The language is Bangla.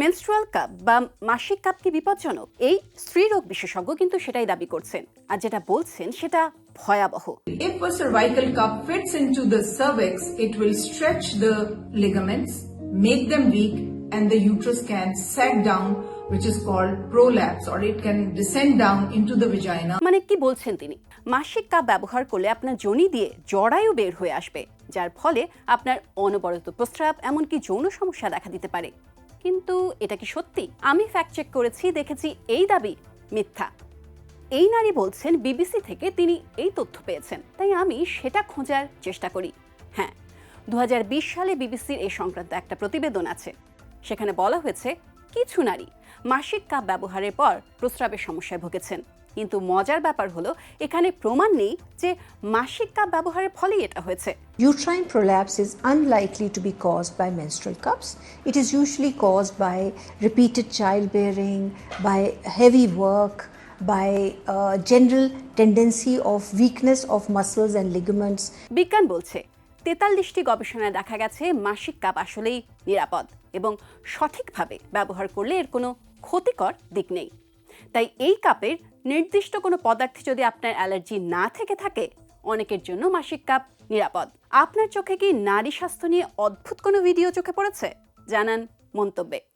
মেনস্ট্রুয়াল কাপ বা মাসিক কাপ কি বিপজ্জনক? এই স্ত্রীরোগ বিশেষজ্ঞ কিন্তু সেটাই দাবি করছেন। আর যেটা বলছেন সেটা ভয়াবহ। If a cervical cup fits into the cervix it will stretch the ligaments make them weak and the uterus can sag down which is called prolapse or it can descend down into the vagina. মানে কি বলছেন তিনি? মাসিক কাপ ব্যবহার করলে আপনার যোনি দিয়ে জড়ায়ু বের হয়ে আসবে যার ফলে আপনার অনবরত প্রস্রাব এমনকি যৌন সমস্যা দেখা দিতে পারে। কিন্তু এটা কি সত্যি? আমি ফ্যাক্ট চেক করেছি, দেখেছি এই দাবি মিথ্যা। এই নারী বলছেন, বিবিসি থেকে তিনি এই তথ্য পেয়েছেন। তাই আমি সেটা খোঁজার চেষ্টা করি। হ্যাঁ দু হাজার বিশ সালে বিবিসির এই সংক্রান্ত একটা প্রতিবেদন আছে। সেখানে বলা হয়েছে কিছু নারী মাসিক কাপ ব্যবহারের পর প্রস্রাবের সমস্যায় ভুগেছেন। কিন্তু মজার ব্যাপার হলো এখানে প্রমাণ নেই যে মাসিক কাপ ব্যবহারের ফলেই এটা হয়েছে। Uterine prolapse is unlikely to be caused by menstrual cups it is usually caused by repeated child bearing by heavy work by general tendency of weakness of muscles and ligaments বিজ্ঞান বলছে তেতাল্লিশটি গবেষণায় দেখা গেছে মাসিক কাপ আসলেই নিরাপদ এবং সঠিকভাবে ব্যবহার করলে এর কোনো ক্ষতিকর দিক নেই। তাই এই কাপের নির্দিষ্ট কোনো পদার্থে যদি আপনার অ্যালার্জি না থেকে থাকে, অনেকের জন্য মাসিক কাপ নিরাপদ। আপনার চোখে কি নারী স্বাস্থ্য নিয়ে অদ্ভুত কোনো ভিডিও চোখে পড়েছে? জানান মন্তব্যে।